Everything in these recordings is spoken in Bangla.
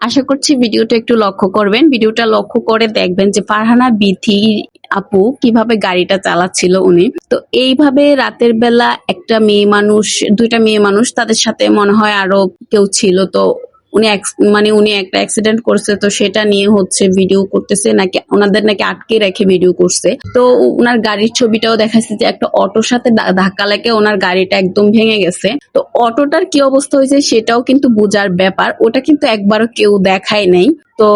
আশা করছি ভিডিওটা একটু লক্ষ্য করবেন। ভিডিওটা লক্ষ্য করে দেখবেন যে ফারহানা বিথি আপু কীভাবে গাড়িটা চালাচ্ছিল উনি। তো এইভাবে রাতের বেলা একটা মেয়ে মানুষ, দুইটা মেয়ে মানুষ তাদের সাথে মনে হয় আরও কেউ ছিল, তো উনি মানে উনি একটা অ্যাক্সিডেন্ট করছে, তো সেটা নিয়ে হচ্ছে ভিডিও করতেছে, নাকি ওনাদের নাকি আটকে রেখে ভিডিও করছে। তো ওনার গাড়ির ছবিটাও দেখাচ্ছে যে একটা অটোর সাথে ধাক্কা লাগে ওনার গাড়িটা একদম ভেঙে গেছে। তো অটোটার কি অবস্থা হয়েছে সেটাও কিন্তু বোঝার ব্যাপার, ওটা কিন্তু একবারও কেউ দেখায় নাই। তো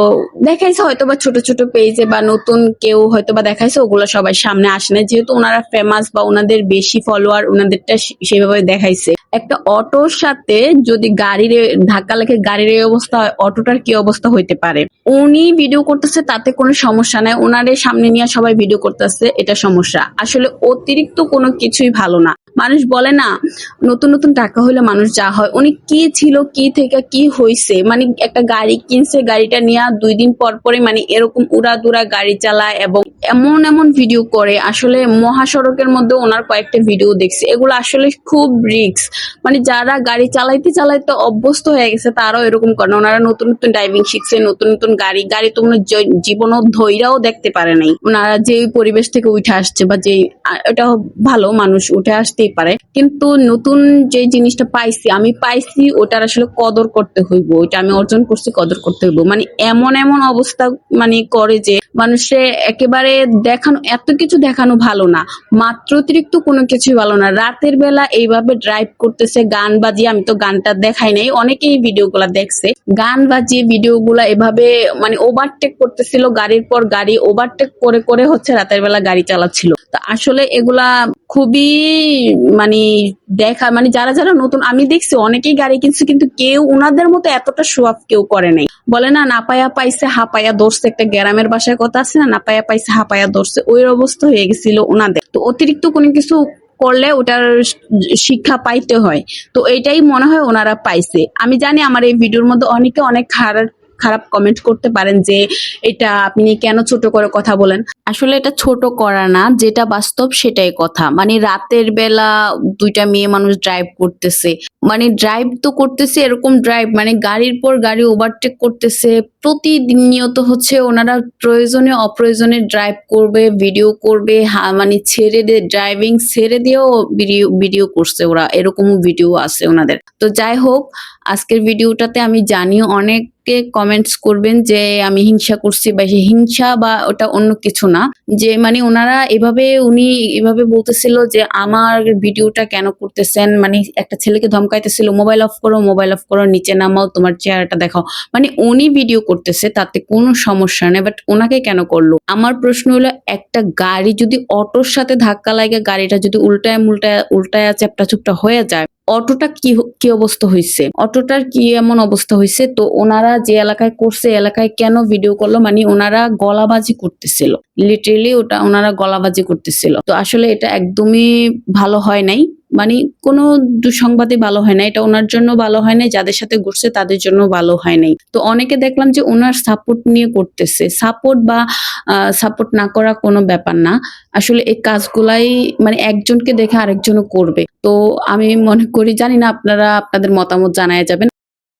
দেখাইছে হয়তো বা ছোট ছোট পেজে বা নতুন কেউ হয়তো বা দেখাইছে, ওগুলো সবাই সামনে আসে না যেহেতু ওনারা ফেমাস বা ওনাদের বেশি ফলোয়ার ওনাদেরটা সেভাবে দেখাইছে। একটা অটোর সাথে যদি গাড়ির ধাক্কা লেগে গাড়ির এই অবস্থা হয়, অটোটার কি অবস্থা হইতে পারে? উনি ভিডিও করতেছে, তাতে কোনো সমস্যা নাই। ওনারে সামনে নিয়ে সবাই ভিডিও করতেছে, এটা সমস্যা। আসলে অতিরিক্ত কোনো কিছুই ভালো না। মানুষ বলে না, নতুন নতুন টাকা হলে মানুষ যা হয়। উনি কি ছিল, কি থেকে, কি হইছে? মানে একটা গাড়ি কিনছে, গাড়িটা নিয়ে দুই দিন পর পরে মানে এরকম উড়া দুরা গাড়ি চালায় এবং এমন এমন ভিডিও করে। আসলে মহাসড়কের মধ্যে ওনার কয়েকটা ভিডিও দেখছি। এগুলো আসলে খুব রিস্ক মানে যারা গাড়ি চালাইতে চালাইতে অভ্যস্ত হয়ে গেছে, তারাও এরকম করে না। ওনারা নতুন নতুন ড্রাইভিং শিখছে, নতুন নতুন গাড়ি গাড়ি তো জ- জীবনও ধৈরাও দেখতে পারে নাই। ওনারা যে পরিবেশ থেকে উঠে আসছে বা যে এটা ভালো মানুষ উঠে আসতেই পারে। কিন্তু নতুন যে জিনিসটা পাইছি, আমি পাইছি ওটার আসলে কদর করতে হইব। ওইটা আমি অর্জন করছি, কদর করতে হইব। মানে এমন এমন অবস্থা মানে করে যে মানুষে একেবারে দেখানো, এত কিছু দেখানো ভালো না। মাত্র অতিরিক্ত কোনো কিছুই ভালো না। রাতের বেলা এইভাবে ড্রাইভ করতেছে, গান বাজিয়ে, আমি তো গানটা দেখাই নাই, অনেকেই ভিডিও গুলা দেখছে। গান বাজিয়ে ভিডিও গুলা এভাবে মানে ওভারটেক করতেছিল, গাড়ির পর গাড়ি ওভারটেক করে করে হচ্ছে রাতের বেলা গাড়ি চালাচ্ছিল। তো আসলে এগুলা খুবই মানে দেখা মানে যারা যারা নতুন, আমি দেখছি অনেকেই গাড়ি কিনছে, কিন্তু কেউ উনাদের মতো এতটা সোয়াব কেউ করে নাই। বলে, না, নাপায়া পাইছে, হাপায়া ধরছে। একটা গ্রামের বাসায় কথা আছে না, নাপায়া পাইছে, হাপায়া ধরছে। ওই অবস্থা হয়ে গেছিল ওনাদের তো অতিরিক্ত কোনো কিছু করলে ওটার শিক্ষা পাইতে হয়। তো এটাই মনে হয় ওনারা পাইছে। আমি জানি আমার এই ভিডিওর মধ্যে অনেকে অনেক খারাপ খারাপ কমেন্ট করতে পারেন যে এটা আপনি কেন ছোট করে কথা বলেন? আসলে এটা ছোট করা না, যেটা বাস্তব সেটাই কথা। মানে রাতের বেলা দুইটা মেয়ে মানুষ ড্রাইভ করতেছে। মানে ড্রাইভ তো করতেছে, এরকম ড্রাইভ মানে গাড়ির পর গাড়ি ওভারটেক করতেছে। প্রতিনিয়ত হচ্ছে ওনারা প্রয়োজনে অপ্রয়োজনে ড্রাইভ করবে ভিডিও করবে, হা- মানে ছেড়ে দিয়ে ড্রাইভিং ছেড়ে দিয়েও ভিডিও ভিডিও করছে ওরা। এরকমও ভিডিও আছে ওনাদের। তো যাই হোক আজকের ভিডিওটাতে আমি জানি অনেকে কমেন্টস করবেন যে আমি হিংসা করছি বা হিংসা বা ওটা অন্য কিছু না। যে মানে ওনারা এভাবে উনি এভাবে বলতেছিল যে আমার ভিডিওটা কেন করতেছেন? মানে একটা ছেলেকে ধমকাইতেছিল মোবাইল অফ করো মোবাইল অফ করো, নিচে নামাও, তোমার চেহারাটা দেখাও। মানে উনি ভিডিও করতেছে, তাতে কোনো সমস্যা নেই বাট ওনাকে কেন করল? আমার প্রশ্ন হলো, একটা গাড়ি যদি অটোর সাথে ধাক্কা লাগে, গাড়িটা যদি উল্টায় মুল্টায় উল্টায় চ্যাপটা চুপটা হয়ে যায় অটোটা কি কি অবস্থা হয়েছে অটোটার কি এমন অবস্থা হয়েছে তো ওনারা যে এলাকায় করছে, এলাকায় কেন ভিডিও করল? মানে ওনারা গলাবাজি করতেছিল। লিটারেলি ওটা ওনারা গলাবাজি করতেছিল। তো আসলে এটা একদমই ভালো হয় নাই। মানে কোনো দুঃসংবাদই ভালো হয় না। এটা ওনার জন্য ভালো হয় নাই, যাদের সাথে ঘুরছে তাদের জন্য ভালো হয় নাই। তো অনেকে দেখলাম যে ওনার সাপোর্ট নিয়ে করতেছে। সাপোর্ট বা সাপোর্ট না করা কোনো ব্যাপার না। আসলে এই কাজগুলাই মানে একজনকে দেখে আরেকজনও করবে। তো আমি মনে করি, জানি না আপনারা আপনাদের মতামত জানায় যাবেন।